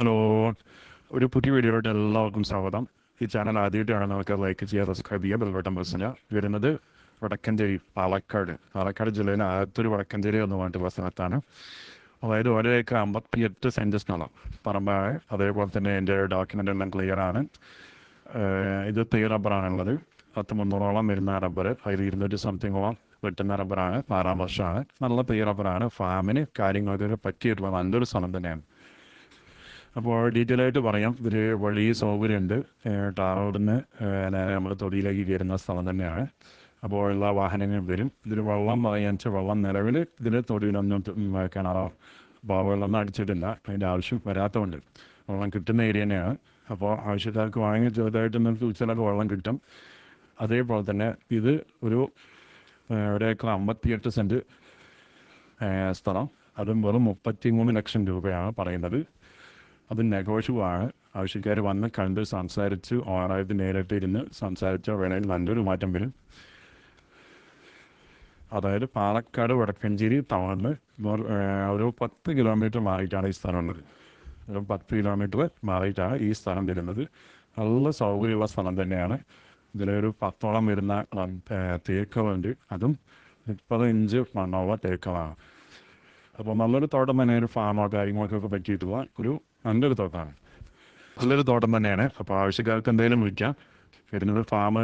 Hello. ഒരു പുതിയ വീഡിയോയിലോട്ട് എല്ലാവർക്കും സ്വാഗതം. ഈ ചാനൽ ആദ്യമായിട്ടാണ് നമുക്ക് ലൈക്ക് ചെയ്യുക സബ്സ്ക്രൈബ് ചെയ്യുക ബെൽവട്ടം ബസ്സിന് വരുന്നത് വടക്കഞ്ചേരി പാലക്കാട്. പാലക്കാട് ജില്ലയിലെ ആദ്യത്തൊരു വടക്കഞ്ചേരി എന്ന് പറഞ്ഞിട്ടുള്ള സ്ഥലത്താണ്. അതായത് ഒരു ഏക്കർ അമ്പത്തി എട്ട് സെന്റ് സ്ഥലം അതേപോലെ തന്നെ എന്റെ ഡോക്യുമെന്റ് എല്ലാം ക്ലിയർ ആണ്. ഇത് തീ റബ്ബറാണുള്ളത് പത്ത് മുന്നൂറോളം വരുന്ന റബ്ബർ അതിൽ ഇരുന്നൂറ്റി സംതിങ്ങോളം വെട്ടുന്ന റബ്ബറാണ് ആറാം വർഷമാണ്. നല്ല തീ റബ്ബറാണ് ഫാമിന് കാര്യങ്ങൾക്ക് പറ്റിയിട്ടുള്ള നല്ലൊരു സ്ഥലം തന്നെയാണ്. അപ്പോൾ ഡീറ്റെയിൽ ആയിട്ട് പറയാം. ഒരു വഴി സൗകര്യമുണ്ട് ടാറോഡിന്ന് നമ്മൾ തൊടിയിലേക്ക് കയറുന്ന സ്ഥലം തന്നെയാണ്. അപ്പോൾ എല്ലാ വാഹനങ്ങളും വരും. ഇതിൽ വെള്ളം പറയാന്ന് വെള്ളം നിലവിൽ ഇതിൽ തൊടിയിലൊന്നും കിണറോ ബാവുകളൊന്നും അടിച്ചിട്ടില്ല. അതിന്റെ ആവശ്യം വരാത്തതുകൊണ്ട് വെള്ളം കിട്ടുന്ന ഏരിയ തന്നെയാണ്. അപ്പോൾ ആവശ്യക്കാർക്ക് വാങ്ങി ചെറുതായിട്ട് നമുക്ക് ഉച്ചയിലൊക്കെ വെള്ളം കിട്ടും. അതേപോലെ തന്നെ ഇത് ഒരു ഒരേക്കർ അമ്പത്തിയെട്ട് സെന്റ് സ്ഥലം. അതും വെറും മുപ്പത്തി മൂന്ന് ലക്ഷം രൂപയാണ് പറയുന്നത്. അത് നെഗോഷ്യബിൾ ആണ് ആവശ്യക്കാർ വന്ന് കണ്ട് സംസാരിച്ച് ഓണറായിട്ട് നേരിട്ട് ഇരുന്ന് സംസാരിച്ച വേണമെങ്കിൽ നല്ലൊരു മാറ്റം വരും. അതായത് പാലക്കാട് വടക്കഞ്ചേരി ടൗണിൽ ഒരു പത്ത് കിലോമീറ്റർ മാറിയിട്ടാണ് ഈ സ്ഥലം ഉള്ളത്. ഒരു പത്ത് കിലോമീറ്റർ മാറിയിട്ടാണ് ഈ സ്ഥലം വരുന്നത്. നല്ല സൗകര്യമുള്ള സ്ഥലം തന്നെയാണ്. ഇതിലൊരു പത്തോളം വരുന്ന തേക്കവുണ്ട് അതും മുപ്പത് ഇഞ്ച് മണ്ണോവ തേക്കുകളാണ്. അപ്പോൾ നല്ലൊരു തോട്ടം തന്നെ ഒരു ഫാമോ കാര്യങ്ങൾക്കൊക്കെ പറ്റിയിട്ടുള്ള ഒരു നല്ലൊരു തോട്ടമാണ്. നല്ലൊരു തോട്ടം തന്നെയാണ്. അപ്പോൾ ആവശ്യക്കാർക്ക് എന്തെങ്കിലും വിൽക്കാം വരുന്നത് ഫാം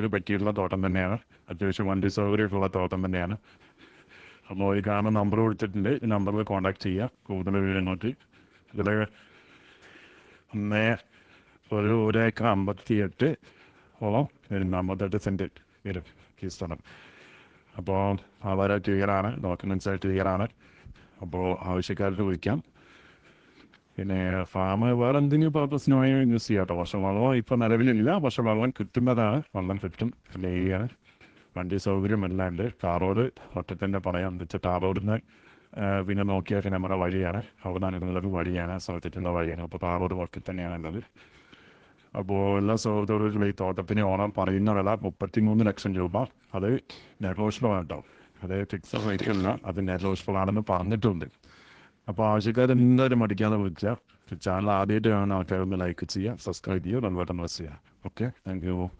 ഒരു പറ്റിയിട്ടുള്ള തോട്ടം തന്നെയാണ്. അത്യാവശ്യം വണ്ടി സൗകര്യമൊക്കെയുള്ള തോട്ടം തന്നെയാണ്. അപ്പോൾ ഈ കാരണം നമ്പർ കൊടുത്തിട്ടുണ്ട്. ഈ നമ്പറിൽ കോൺടാക്ട് ചെയ്യുക കൂടുതൽ വിവരങ്ങൾക്ക്. ഇതിൽ ഒന്ന് ഒരു ഒരു ഏക്കർ അമ്പത്തി എട്ട് ഓളം വരുന്ന അമ്പത്തെട്ട് സെന്റ് വരും ഈ സ്ഥലം. അപ്പോൾ വളരെ ക്ലിയറാണ് ഡോക്യുമെൻസ് ക്ലിയറാണ് അപ്പോൾ ആവശ്യക്കാർക്ക് വിളിക്കാം. പിന്നെ ഫാം വേറെ എന്തെങ്കിലും പർപ്പസിനുമായി യൂസ് ചെയ്യാം കേട്ടോ പക്ഷെ വെള്ളം ഇപ്പം നിലവിലില്ല. പക്ഷെ വെള്ളം കിട്ടുന്നതാണ്. വെള്ളം കിട്ടും. പിന്നെ ഏരിയ വണ്ടി സൗകര്യം എല്ലാം ഉണ്ട്. ടാറോഡ് ഒറ്റത്തന്നെ പറയാം. വെച്ചാൽ ടാറോഡിന് പിന്നെ നോക്കിയാൽ നമ്മുടെ വഴിയാണ്. അവിടെ നിന്നുള്ളത് വഴിയാണ് സ്ഥലത്തിട്ടുള്ള വഴിയാണ്. അപ്പോൾ ടാറോഡ് വർക്കിൽ തന്നെയാണ് ഉള്ളത്. അപ്പോൾ എല്ലാ സൗഹൃദത്തോടും തോട്ടത്തിന് ഓണം പറയുന്ന വില മുപ്പത്തി മൂന്ന് ലക്ഷം രൂപ. അത് നെഗോഷ്യബിൾ ആണ് കേട്ടോ. അത് ഫിക്സഡ് റേറ്റ് അല്ല അത് നെഗോഷ്യബിൾ ആണെന്ന് പറഞ്ഞിട്ടുണ്ട്. അപ്പോൾ ആവശ്യക്കാർ എന്തായാലും മടിക്കാതെ വിളിക്കുക. ചാനൽ ആദ്യമായിട്ട് കാണുന്ന ആൾക്കാരൊന്ന് ലൈക്ക് ചെയ്യുക സബ്സ്ക്രൈബ് ചെയ്യുക ബെൽബട്ടൺ പ്രസ് ചെയ്യുക. Okay thank you